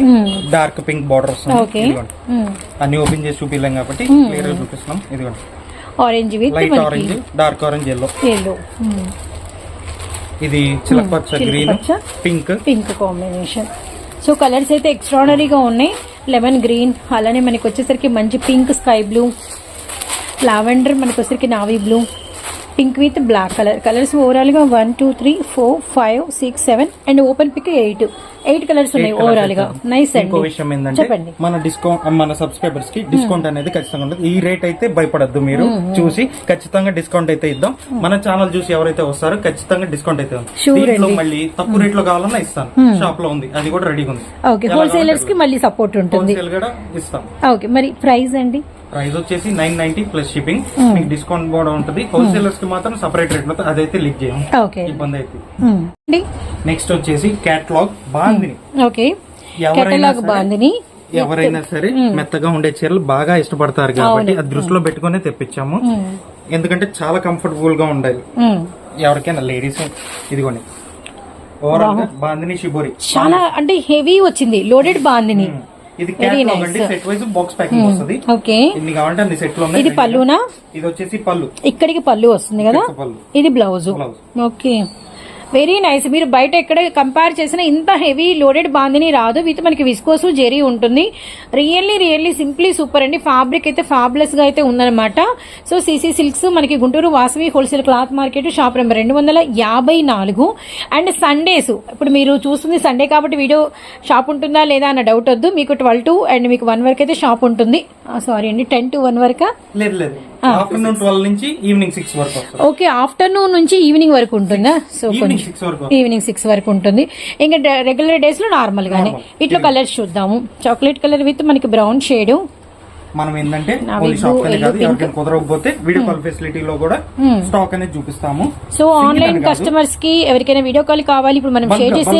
డార్క్ పింక్ బార్డర్ వస్తుంది. ఇదిగోండి మ్మ్. అన్ని ఓపెన్ చేసి చూపిలేం కాబట్టి క్లియర్గా చూపిస్తున్నాం. ఇదిగోండి orange light orange dark orange yellow yellow ఇది చిలకపచ్చ green. Pink pink combination so colours అయితే ఎక్స్ట్రానరీగా ఉన్నాయి. లెమన్ గ్రీన్ అలానే మనకి వచ్చేసరికి మంచి పింక్ స్కై బ్లూ లావెండర్ మనకి వచ్చేసరికి navy blue pink with black colour. Colours ఓవరాల్గా one two three four five six seven and open pick eight eight colours ఉన్నాయి ఓవరాల్గా నైస్ ఇంకో విషయం ఏంటంటే మన డిస్కౌంట్ మన సబ్స్క్రైబర్స్కి డిస్కౌంట్ అనేది ఖచ్చితంగా ఉంటుంది. ఈ రేట్ అయితే భయపడద్దు మీరు చూసి ఖచ్చితంగా డిస్కౌంట్ అయితే ఇద్దాం. మన ఛానల్ చూసి ఎవరైతే వస్తారో ఖచ్చితంగా డిస్కౌంట్ అయితే దీంట్లో మళ్ళీ తక్కువ రేట్లో కావాలన్నా ఇస్తాను. షాప్లో ఉంది. అది కూడా రెడీగా ఉంది. ఓకే హోల్సేలర్స్కి మళ్ళీ సపోర్ట్ ఉంటుంది. కూడా ఇస్తాం. ఓకే మరి ప్రైస్ అండి? ప్రైస్ వచ్చేసి నైన్ నైన్టీ ప్లస్ షిప్పింగ్. మీకు డిస్కౌంట్ కూడా ఉంటుంది. హోల్సేలర్స్కి మాత్రం సపరేట్ రేట్లో అదైతే లిక్ చేయం. ఓకే. ఇబ్బంది అయితే నెక్స్ట్ వచ్చేసి క్యాట్లాగ్ బాగుంది ఓకే. ఎవరైనా సరే- బాగుంది ఎవరైనా సరే మెత్తగా ఉండే చీరలు బాగా ఇష్టపడతారు కాబట్టి అది దృష్టిలో పెట్టుకునే తెప్పించాము. ఎందుకంటే చాలా కంఫర్టబుల్గా ఉండాలి. ఎవరికైనా లేడీస్ ఇదిగోండి. ఓవరాల్గా బాందిని షిబోరి చాలా అంటే హెవీ వచ్చింది. లోడెడ్ బాందిని. ఇది అండి సెట్ వైజ్ బాక్స్ ప్యాకింగ్ వస్తుంది. ఓకే ఇన్ని కావాలంటే అన్ని సెట్లు ఉన్నాయి. ఇది పళ్ళునా? ఇది వచ్చేసి పళ్ళు. ఇక్కడికి పళ్ళు వస్తుంది కదా? ఇది బ్లౌజ్. Okay very nice. మీరు బయట ఎక్కడ కంపేర్ చేసిన ఇంత హెవీ లోడెడ్ బాందిని రాదు. విత్ మనకి విస్కోసు జెరీ ఉంటుంది. రియల్లీ రియల్లీ సింప్లీ సూపర్ అండి. ఫ్యాబ్రిక్ అయితే ఫ్యాబ్లెస్గా అయితే ఉందన్నమాట. సో సిసి సిల్క్స్ మనకి Guntur Vasavi wholesale cloth market shop number రెండు వందల యాభై నాలుగు. అండ్ సండేస్ ఇప్పుడు మీరు చూస్తుంది సండే కాబట్టి వీడియో షాప్ ఉంటుందా లేదా అన్న డౌట్ వద్దు. మీకు ట్వెల్వ్ టు అండ్ మీకు వన్ వరకు అయితే షాప్ ఉంటుంది. Ah, సారీ అండి టెన్ టు వన్ వరకు లేదు లేదు. ఆఫ్టర్నూన్ ట్వెల్వ్ నుంచి ఈవినింగ్ సిక్స్ వరకు ఓకే ఆఫ్టర్నూన్ నుంచి ఈవినింగ్ వరకు ఉంటుందా? సో ఈవినింగ్ సిక్స్ వరకు. ఈవినింగ్ సిక్స్ వరకు ఉంటుంది. ఇంకా రెగ్యులర్ డేస్లో నార్మల్ గానే వీటిలో కలర్స్ చూద్దాము. చాక్లెట్ కలర్ విత్ మనకి బ్రౌన్ షేడ్ మనం ఏంటంటే ఓన్లీ షాప్ కాదు. ఎవరికైనా కుదరకపోతే వీడియో కాల్ ఫెసిలిటీ లో కూడా Hmm. స్టాక్ అనేది చూపిస్తాము సో ఆన్లైన్. కస్టమర్స్కి ఎవరికైనా వీడియో కాల్ కావాలి ఇప్పుడు మనం షేర్ చేసే.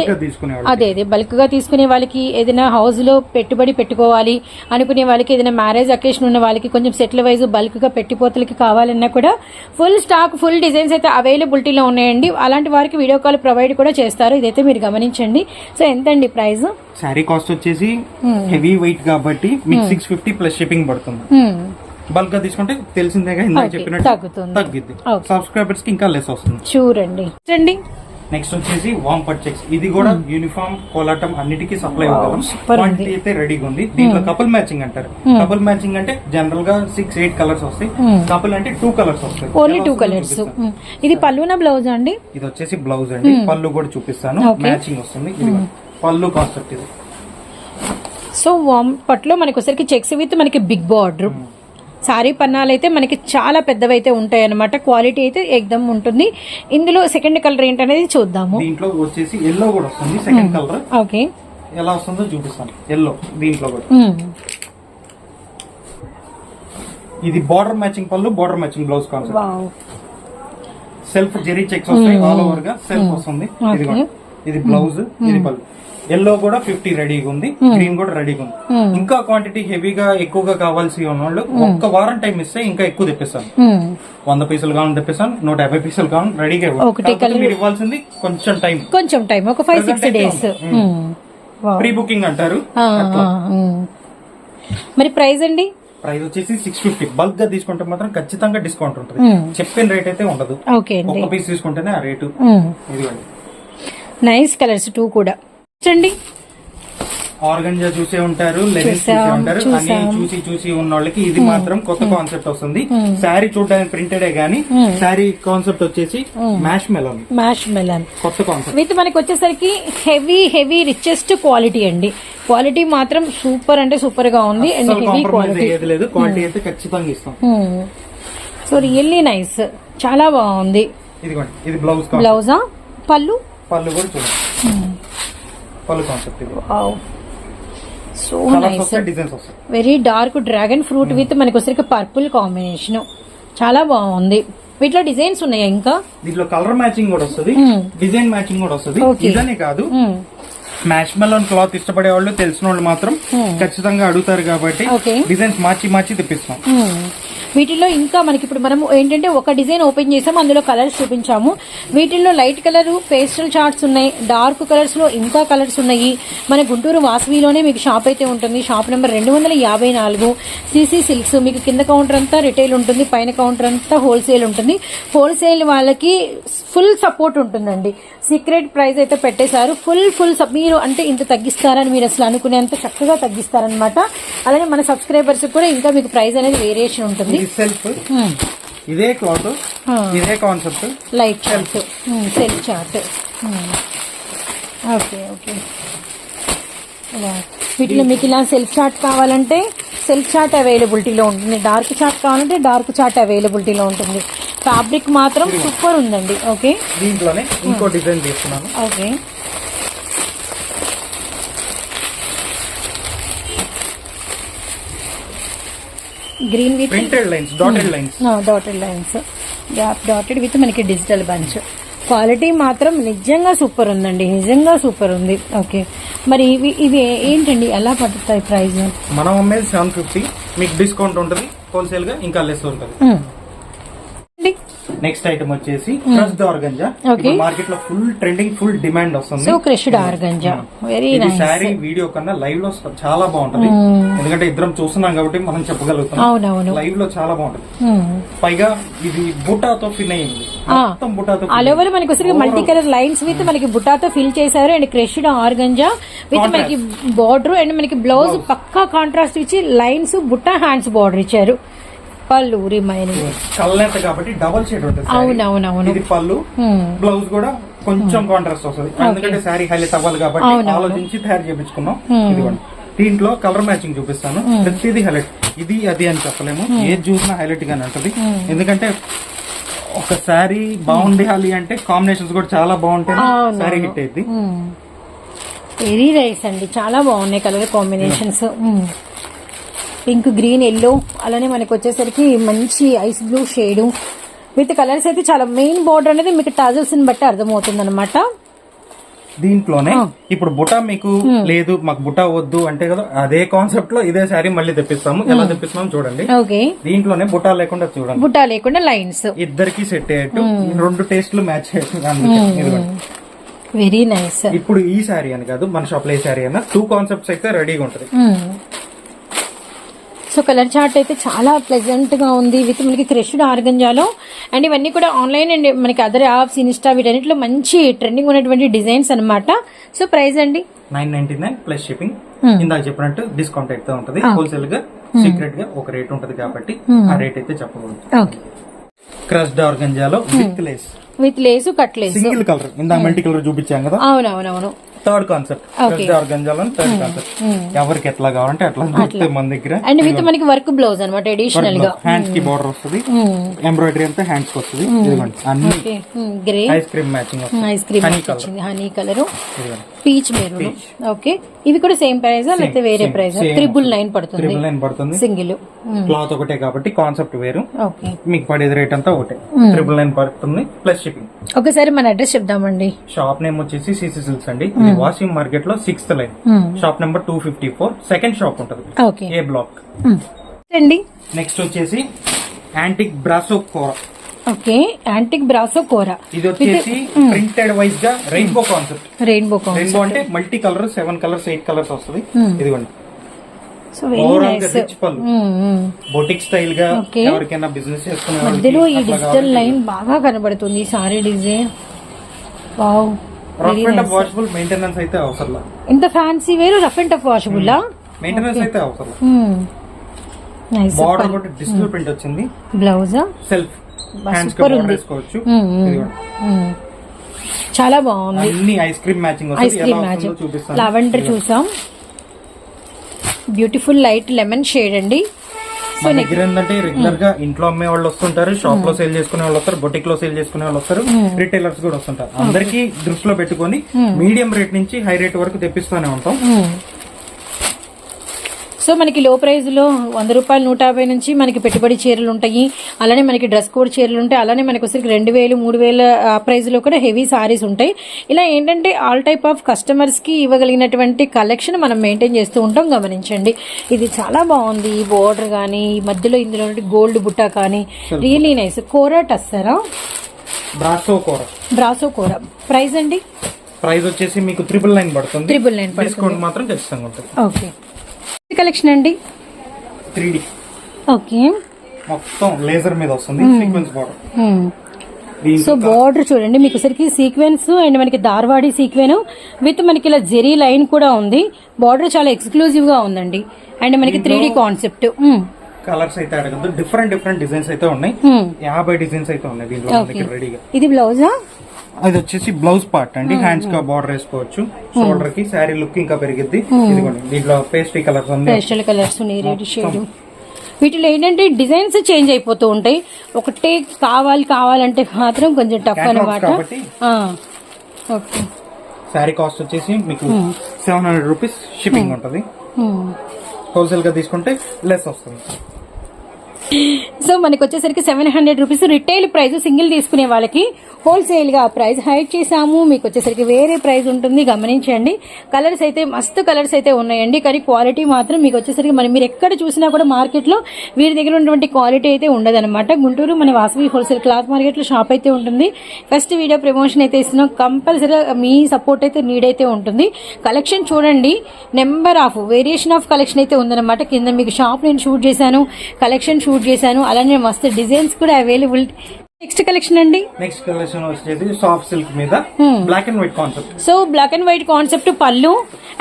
అదే అదే బల్క్గా తీసుకునే వాళ్ళకి ఏదైనా హౌస్లో పెట్టుబడి పెట్టుకోవాలి అనుకునే వాళ్ళకి ఏదైనా మ్యారేజ్ అకేషన్ ఉన్న వాళ్ళకి కొంచెం సెటిల్ వైజ్ బల్క్గా పెట్టిపోతలకి కావాలన్నా కూడా ఫుల్ స్టాక్ ఫుల్ డిజైన్స్ అయితే అవైలబిలిటీలో ఉన్నాయండి అలాంటి వారికి వీడియో కాల్ ప్రొవైడ్ కూడా చేస్తారు ఇదైతే మీరు గమనించండి సో ఎంతండి ప్రైస్ శారీ కాస్ట్ వచ్చేసి హెవీ వెయిట్ కాబట్టి మీకు సిక్స్ ఫిఫ్టీ ప్లస్ షిప్పింగ్ పడుతుంది. బల్క్గా తీసుకుంటే తెలిసిందేగా ఇందాక చెప్పినట్టు. తగ్గిద్ది. సబ్స్క్రైబర్స్కి ఇంకా లెస్ వస్తుంది. అండి నెక్స్ట్ వచ్చేసి వామ్ పట్ చెక్స్ ఇది కూడా యూనిఫామ్ కోలాటం అన్నిటికీ సప్లై. క్వాంటిటీ అయితే రెడీగా ఉంది. దీంట్లో కపుల్ మ్యాచింగ్ అంటారు. కపుల్ మ్యాచింగ్ అంటే జనరల్గా సిక్స్ ఎయిట్ కలర్స్ వస్తాయి. కపుల్ అంటే టూ కలర్స్ వస్తాయి. Only two colours. ఇది పళ్ళున బ్లౌజ్ అండి? ఇది వచ్చేసి బ్లౌజ్ అండి. పళ్ళు కూడా చూపిస్తాను. మ్యాచింగ్ వస్తుంది. ఇది పళ్ళు కాన్సెప్ట్ ఇది. సో వామ్ మనకి ఒకసారికి చెక్స్ విత్ మనకి బిగ్ బార్డర్. సారీ పన్నాలు అయితే మనకి చాలా పెద్దవి అయితే ఉంటాయి అనమాట క్వాలిటీ అయితే ఎగ్దమ్ ఉంటుంది. ఇందులో సెకండ్ కలర్ ఏంటనేది చూద్దాము. దీంట్లో వచ్చేసి ఎల్లో కూడా వస్తుంది సెకండ్ కలర్ ఓకే. ఎలా వస్తుందో చూపిస్తాను. ఎల్లో దీంట్లో కూడా. ఇది బార్డర్ మ్యాచింగ్ పళ్ళు border matching blouse concept self zari checks వస్తాయి ఆల్ ఓవర్గా. సెల్ఫ్ వస్తుంది. ఇది బ్లౌజ్ ఇది పళ్ళు. ఎల్లో కూడా ఫిఫ్టీ రెడీగా ఉంది. గ్రీన్ కూడా రెడీగా ఉంది. ఇంకా క్వాంటిటీ హెవీగా ఎక్కువగా కావాల్సి ఉన్న వాళ్ళు ఒక్క వారం టైం ఇస్తే ఇంకా ఎక్కువ తెప్పిస్తాను వంద పీసులు కావాలని తెప్పిస్తాను నూట యాభై పీసులు కావాలి రెడీగా మీరు ఇవ్వాల్సింది కొంచెం టైం కొంచెం టైం ఒక five six days pre booking అంటారు. మరి ప్రైస్ అండి? ప్రైస్ వచ్చేసి సిక్స్ ఫిఫ్టీ బల్క్గా తీసుకుంటే మాత్రం ఖచ్చితంగా డిస్కౌంట్ ఉంటుంది. Hmm. చెప్పిన రేట్ అయితే ఉండదు. ఒక్క పీస్ తీసుకుంటేనే ఆ రేటు నైస్ కలర్స్ టూ కూడా. అండి ఆర్గంజా చూసే ఉంటారు లెనిన్స్ చూసే ఉంటారు. చూసాం. చూసి ఉన్న వాళ్ళకి ఇది మాత్రం కొత్త కాన్సెప్ట్ వస్తుంది. శారీ చూడడానికి ప్రింటెడే గానీ శారీ కాన్సెప్ట్ వచ్చేసి మ్యాష్ మెలన్. Mash melon. కొత్త కాన్సెప్ట్ విత్ మనకి వచ్చేసరికి హెవీ హెవీ రిచెస్ట్ క్వాలిటీ అండి. క్వాలిటీ మాత్రం సూపర్ అంటే సూపర్గా ఉంది. అండ్ హెవీ క్వాలిటీ లేదు. క్వాలిటీ అయితే ఖచ్చితంగా ఇస్తాం. సో రియల్లీ నైస్ చాలా బాగుంది. ఇది బ్లౌజ్ బ్లౌజా పళ్ళు? పళ్ళు కూడా చూడండి. పళ్ళు కాన్సెప్ట్ ఇది. సో నైస్ వస్తాయి డిజైన్స్ వస్తాయి very dark dragon fruit with మనకి వచ్చేసరికి పర్పుల్ కాంబినేషన్ చాలా బాగుంది. వీటిలో డిజైన్స్ ఉన్నాయా ఇంకా? దీంట్లో కలర్ మ్యాచింగ్ కూడా వస్తుంది. డిజైన్ మ్యాచింగ్ కూడా వస్తుంది. ఇదనే కాదు. Hmm. మ్యాష్ మెలన్ క్లాత్ ఇష్టపడే వాళ్ళు తెలిసిన వాళ్ళు మాత్రం ఖచ్చితంగా అడుగుతారు కాబట్టి. డిజైన్స్ మార్చి మార్చి తెప్పిస్తాం. వీటిలో వీటిల్లో ఇంకా మనకి ఇప్పుడు మనం ఏంటంటే ఒక డిజైన్ ఓపెన్ చేసాం అందులో కలర్స్ చూపించాము. వీటిల్లో లైట్ కలర్ పేస్టల్ చార్ట్స్ ఉన్నాయి డార్క్ కలర్స్లో ఇంకా కలర్స్ ఉన్నాయి. మన గుంటూరు వాసవిలోనే మీకు షాప్ అయితే ఉంటుంది. షాప్ నెంబర్ రెండు వందల యాభై నాలుగు. సిసి సిల్క్స్ మీకు కింద కౌంటర్ అంతా రిటైల్ ఉంటుంది పైన కౌంటర్ అంతా హోల్సేల్ ఉంటుంది. హోల్సేల్ వాళ్ళకి ఫుల్ సపోర్ట్ ఉంటుందండి. సీక్రెట్ ప్రైస్ అయితే పెట్టేశారు. ఫుల్ ఫుల్ మీరు అంటే ఇంత తగ్గిస్తారని మీరు అసలు అనుకునేంత చక్కగా తగ్గిస్తారనమాట అలానే మన సబ్స్క్రైబర్స్ కూడా ఇంకా మీకు ప్రైస్ అనేది వేరియేషన్ ఉంటుంది. సెల్ఫ్ ఇదే క్లాత్ ఇదే concept light chart self chart okay okay వీటిలో మీకు ఇలా సెల్ఫ్ చార్ట్ కావాలంటే సెల్ఫ్ చార్ట్ అవైలబిలిటీలో ఉంటుంది. డార్క్ చార్ట్ కావాలంటే డార్క్ చార్ట్ అవైలబిలిటీలో ఉంటుంది. ఫ్యాబ్రిక్ మాత్రం సూపర్ ఉందండి ఓకే దీంట్లోనే ఇంకో డిజైన్ తీసుకున్నాను okay green with printed lines dotted lines dotted lines gap dotted with మనకి డిజిటల్ బంచ్ క్వాలిటీ మాత్రం నిజంగా సూపర్ ఉందండి. నిజంగా సూపర్ ఉంది. ఓకే మరి ఇవి ఇవి ఏంటండి? ఎలా పడుతాయి ప్రైస్ మనం అమ్మేది సెవెన్ ఫిఫ్టీ మీకు డిస్కౌంట్ ఉంటుంది. హోల్సేల్గా ఇంకా లెస్ ఉంటుంది. నెక్స్ట్ ఐటమ్ వచ్చేసి క్రష్డ్ ఆర్గంజా. మార్కెట్లో ఫుల్ ట్రెండింగ్ ఫుల్ డిమాండ్ వస్తుంది. Crushed organza very nice sari video కన్నా లైవ్లో చాలా బాగుంటది. ఎందుకంటే ఇద్దరం చూస్తున్నాం కాబట్టి మనం చెప్పగలుగుతాం లైవ్లో చాలా బాగుంటది. పైగా ఇది బుటాతో ఫిన్ అయింది. ఆ. మొత్తం బుటాతో ఆల్ ఓవర్ మనకి మల్టీ కలర్ లైన్స్ విత్ మనకి బుటాతో ఫిల్ చేశారు అండ్ క్రష్డ్ ఆర్గంజా విత్. మనకి బార్డర్ అండ్ మనకి బ్లౌజ్ పక్కా కాంట్రాస్ట్ ఇచ్చి లైన్స్ బుట్టా హ్యాండ్స్ బార్డర్ ఇచ్చారు. పళ్ళు రిమైనింగ్ కల్నేత కాబట్టి డబల్ షేడ్ ఉంటుంది. అవునవునవును. ఇది పళ్ళు బ్లౌజ్ కూడా కొంచెం కాంట్రాస్ట్ వస్తుంది. ఎందుకంటే శారీ హైలైట్ అవ్వాలి కాబట్టి. ఆలోచించి తయారు చేపించుకున్నాం ఇదిగోండి. దీంట్లో కలర్ మ్యాచింగ్ చూపిస్తాను. ప్రతిదీ హైలైట్ ఇది అది అని చెప్పలేము. ఏది చూసినా హైలైట్ గానే ఉంటది. ఎందుకంటే ఒక శారీ బాగుండాలి అంటే కాంబినేషన్స్ కూడా చాలా బాగుంటాయి. శారీ హిట్ అయింది వెరీ నైస్ అండి. చాలా బాగున్నాయి colour combinations pink green yellow అలానే మనకి వచ్చేసరికి మంచి ice blue shade. With colours అయితే చాలా మెయిన్ బార్డర్ అనేది మీకు టాజల్స్ని బట్టి అర్థమవుతుంది అనమాట దీంట్లోనే ఇప్పుడు బుటా మీకు లేదు మాకు బుటా వద్దు అంటే కదా అదే కాన్సెప్ట్లో ఇదే శారీ మళ్ళీ తెప్పిస్తాము. ఎలా తెప్పిస్తాము చూడండి. ఓకే. దీంట్లోనే బుటా లేకుండా చూడండి. బుట్టా లేకుండా లైన్స్. ఇద్దరికి సెట్ అయ్యేట్టు రెండు టేస్ట్లు మ్యాచ్ అయ్యేట్టు. Very nice. ఇప్పుడు ఈ శారీ అని కాదు మన షాప్లో ఏ శారీ అయినా టూ కాన్సెప్ట్స్ అయితే రెడీగా ఉంటుంది. సో కలర్ చార్ట్ అయితే చాలా ప్లెజెంట్గా ఉంది విత్ మనకి క్రెష్డ్ ఆర్గంజాలో. అండ్ ఇవన్నీ కూడా ఆన్లైన్ అండ్ మనకి అదర్ యాప్స్ ఇన్స్టా వీటన్నిటిలో మంచి ట్రెండింగ్ ఉన్నటువంటి డిజైన్స్ అన్నమాట. సో ప్రైస్ అండి? Nine ninety nine plus shipping. ఇందాక చెప్పినట్టు డిస్కౌంట్ అయితే ఉంటది. హోల్సేల్గా సీక్రెట్గా ఒక రేట్ ఉంటది కాబట్టి ఆ రేట్ అయితే చెప్పకూడదు. Crushed ఆర్గంజాలో with lace with lace cut lace single colour ఇందా మల్టీ కలర్ చూపించాం కదా. అవునవునవును. థర్డ్ కాన్సెప్ట్ థర్డ్ కాన్సెప్ట్ ఎవరికి ఎట్లా కావాలంటే అట్లా మన దగ్గర. అండ్ విత్ మనకి వర్క్ బ్లౌజ్ అనమాట ఎడిషనల్గా. హ్యాండ్స్కి బార్డర్ వస్తుంది. ఎంబ్రాయిడరీ అంతా హ్యాండ్స్కి వస్తుంది. ఇదిగోండి. అన్ని grey ice cream matching ice cream. వచ్చింది. Honey colour peach maroon okay ఇవి కూడా సేమ్ ప్రైస్ లేకపోతే వేరే ప్రైస్. త్రిబుల్ నైన్ పడుతుంది. ట్రిపుల్ నైన్ పడుతుంది. సింగిల్ క్లాత్ ఒకటే కాబట్టి కాన్సెప్ట్ వేరు. ఓకే మీకు పడేది రేట్ అంతా ఒకటే. ట్రిపుల్ నైన్ పడుతుంది ప్లస్ షిప్పింగ్ ఒకసారి మన అడ్రస్ చెప్దామండి. షాప్ నేమ్ వచ్చేసి సిసి సిల్క్స్ అండి. ఇది వాషింగ్ మార్కెట్లో sixth line. Shop number two fifty four. Second shop ఉంటుంది. Okay A block. అండి. నెక్స్ట్ వచ్చేసి antique brasso kora. Okay antique brasso kora. ఇది వచ్చేసి ప్రింటెడ్ వైజ్గా రెయిన్బో కాన్సెప్ట్. రెయిన్బో రెయిన్బో అంటే multi colour seven colours eight colours వస్తుంది. ఇదిగోండి. Boutique స్టైల్గా. ఎవరికైనా బిజినెస్ చేసుకునే మధ్యలో ఈ డిజిటల్ లైన్ బాగా కనబడుతుంది sari design wow rough and tough washable maintenance అయితే అవసరం ఇంత ఫ్యాన్సీ వేరు rough and tough washable maintenance అయితే అవసరం నైస్ బార్డర్ కూడా డిజిటల్ ప్రింట్ వచ్చింది. బ్లౌజ్ సెల్ఫ్ బా, హ్యాండ్స్కి super బార్డర్ ఉంది. వేసుకోవచ్చు. మ్మ్, మ్మ్. ఇదిగోండి. చాలా బాగుంది. అన్ని ice cream matching ice cream lavender చూసాం. బ్యూటిఫుల్ లైట్ లెమన్ షేడ్ అండి. మన దగ్గర ఏంటంటే రెగ్యులర్గా ఇంట్లో అమ్మే వాళ్ళు వస్తుంటారు షాప్లో సేల్ చేసుకునే వాళ్ళు వస్తారు బొటిక్లో సేల్ చేసుకునే వాళ్ళు వస్తారు రిటైలర్స్ కూడా వస్తుంటారు. అందరికి దృష్టిలో పెట్టుకొని మీడియం రేట్ నుంచి హై రేట్ వరకు తెప్పిస్తూనే ఉంటాం. సో మనకి లో ప్రైస్లో వంద రూపాయలు నూట యాభై నుంచి మనకి పెట్టుబడి చీరలు ఉంటాయి. అలానే మనకి డ్రెస్ కోడ్ చీరలు ఉంటాయి. అలానే మనకి వచ్చరికి రెండు వేలు మూడు వేల ఆ ప్రైస్లో కూడా హెవీ సారీస్ ఉంటాయి. ఇలా ఏంటంటే ఆల్ టైప్ ఆఫ్ కస్టమర్స్కి ఇవ్వగలిగినటువంటి కలెక్షన్ మనం మెయింటైన్ చేస్తూ ఉంటాం. గమనించండి. ఇది చాలా బాగుంది. ఈ బోర్డర్ కానీ ఈ మధ్యలో ఇందులో గోల్డ్ బుట్ట కానీ really nice kora టస్సరా brasso kora brasso kora price అండి? ప్రైస్ వచ్చేసి మీకు త్రిపుల్ నైన్ పడుతుంది. త్రిబుల్ నైన్ డిస్కౌంట్ మాత్రం ఖచ్చితంగా ఉంటుంది. ఓకే కలెక్షన్ అండి? Three okay. మొత్తం లేజర్ మీద వస్తుంది. సీక్వెన్స్ బార్డర్ సో బార్డర్ చూడండి. మీకు సరికి సీక్వెన్స్ అండ్ మనకి దార్వాడి సీక్వెన్ విత్ మనకి ఇలా జెరీ లైన్ కూడా ఉంది. బార్డర్ చాలా ఎక్స్క్లూజివ్గా ఉందండి. అండ్ మనకి త్రీ డి కాన్సెప్ట్ కలర్స్ అయితే అడగద్దు. డిఫరెంట్ డిఫరెంట్ డిజైన్స్ అయితే ఉన్నాయి. యాభై డిజైన్స్ అయితే ఉన్నాయి దీంట్లో రెడీగా ఇది బ్లౌజా అది వచ్చేసి బ్లౌజ్ పార్ట్ అండి హ్యాండ్స్కి బార్డర్ వేసుకోవచ్చు. షోల్డర్కి శారీ లుక్ ఇంకా పెరిగిద్ది. ఇదిగోండి దీంట్లో పేస్ట్రీ కలర్స్ ఉంది. పేస్టల్ కలర్స్ ఉన్నాయి రెడ్ షేడ్ వీటిలో ఏంటంటే డిజైన్స్ చేంజ్ అయిపోతూ ఉంటాయి. ఒకటే కావాలి కావాలంటే మాత్రం కొంచెం టఫ్ అనమాట ఓకే. శారీ కాస్ట్ వచ్చేసి మీకు సెవెన్ హండ్రెడ్ రూపీస్ షిప్పింగ్ ఉంటుంది. హోల్సేల్గా తీసుకుంటే లెస్ వస్తుంది. సో మనకు వచ్చేసరికి seven hundred rupees retail price single తీసుకునే వాళ్ళకి హోల్సేల్గా ప్రైస్ హైడ్ చేసాము మీకు వచ్చేసరికి వేరే ప్రైస్ ఉంటుంది. గమనించండి. కలర్స్ అయితే మస్తు కలర్స్ అయితే ఉన్నాయండి. కానీ క్వాలిటీ మాత్రం మీకు వచ్చేసరికి మరి మీరు ఎక్కడ చూసినా కూడా మార్కెట్లో వీరి దగ్గర ఉన్నటువంటి క్వాలిటీ అయితే ఉండదన్నమాట. గుంటూరు మన వాసవి హోల్సేల్ క్లాత్ మార్కెట్లో షాప్ అయితే ఉంటుంది. ఫస్ట్ వీడియో ప్రమోషన్ అయితే ఇస్తున్నాం. కంపల్సరీగా మీ సపోర్ట్ అయితే నీడ్ అయితే ఉంటుంది. కలెక్షన్ చూడండి. Number of variation of collection అయితే ఉందన్నమాట. కింద మీకు షాప్ నేను షూట్ చేశాను. కలెక్షన్ షూట్ చేశాను. అలానే మస్తు డిజైన్స్ కూడా అవైలబుల్ నెక్స్ట్ కలెక్షన్ అండి? నెక్స్ట్ కలెక్షన్ వచ్చేసి సాఫ్ట్ సిల్క్ మీద. Black and white concept so black and white concept పళ్ళు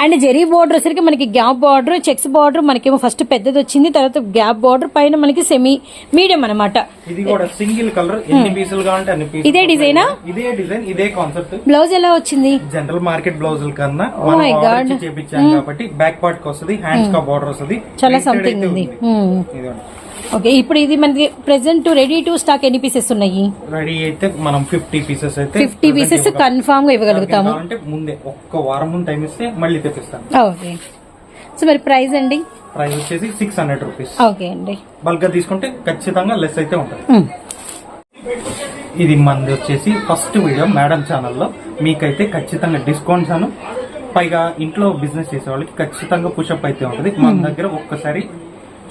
అండ్ జెరీ బార్డర్ వచ్చరికి మనకి గ్యాప్ బార్డర్ చెక్స్ బార్డర్ మనకేమో ఫస్ట్ పెద్దది వచ్చింది తర్వాత గ్యాప్ బార్డర్ పైన మనకి సెమీ మీడియం అన్నమాట. ఇది కూడా సింగిల్ కలర్. ఎన్ని పీసులు కావాలంటే అన్ని పీసులు ఇదే డిజైనా? ఇదే డిజైన్ ఇదే కాన్సెప్ట్ బ్లౌజ్ ఎలా వచ్చింది? జనరల్ మార్కెట్ బ్లౌజుల కన్నా Oh. ఇచ్చి చేపించాం కాబట్టి బ్యాక్ పార్ట్కి వస్తుంది హ్యాండ్స్ కా బార్డర్ వస్తుంది. చాలా సంథింగ్ ఉంది. Hmm. ఓకే ఇప్పుడు ఇది మనకి ప్రెసెంట్ రెడీ టు స్టాక్ ఎన్ని పీసెస్ ఉన్నాయి? రెడీ అయితే మనం ఫిఫ్టీ పీసెస్ అయితే ఫిఫ్టీ పీసెస్ కన్ఫామ్గా ఇవ్వగలుగుతాము. అంటే ముందే ఒక్క వారం ముందు టైం ఇస్తే మళ్ళీ తెప్పిస్తాను. ఓకే సో మరి ప్రైస్ అండి? ప్రైస్ వచ్చేసి సిక్స్ హండ్రెడ్ రూపీస్ ఓకే అండి. బల్క్గా తీసుకుంటే ఖచ్చితంగా లెస్ అయితే ఉంటుంది. మ్మ్. ఇది మంది వచ్చేసి ఫస్ట్ వీడియో మేడం ఛానల్లో మీకైతే ఖచ్చితంగా డిస్కౌంట్స్ అను పైగా ఇంట్లో బిజినెస్ చేసే వాళ్ళకి ఖచ్చితంగా పుషప్ అయితే ఉంటుంది. మన దగ్గర ఒక్కసారి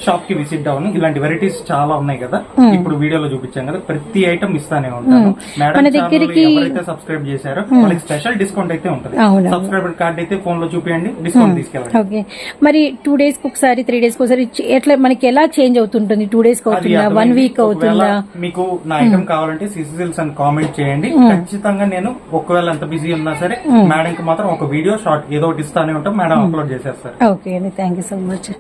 షాప్కి విజిట్ అవ్వను. ఇలాంటి వెరైటీస్ చాలా ఉన్నాయి కదా. ఇప్పుడు వీడియోలో చూపించాం కదా. ప్రతి ఐటమ్ ఇస్తానే ఉంటాను. మేడం దగ్గరికి- ఎవరైతే సబ్స్క్రైబ్ చేశారో వాళ్ళకి స్పెషల్ డిస్కౌంట్ అయితే ఉంటుంది. సబ్స్క్రైబర్ కార్డ్ అయితే ఫోన్లో చూపించండి డిస్కౌంట్ తీసుకెళ్ళండి. ఓకే మరి టూ డేస్కి ఒకసారి త్రీ డేస్కి ఒకసారి ఎట్లా మనకి ఎలా చేంజ్ అవుతుంటుంది? టూ డేస్ అవుతుందా? వన్. వీక్ అవుతుందా? మీకు నా ఐటమ్ కావాలంటే సిసిల్స్ అని కామెంట్ చేయండి. ఖచ్చితంగా నేను ఒకవేళ ఎంత బిజీ ఉన్నా సరే మేడం కి మాత్రం ఒక వీడియో షార్ట్ ఏదో ఒకటి ఇస్తానే ఉంటాం. మేడం అప్లోడ్ చేసేస్తారు. ఓకే అండి. Thank you so much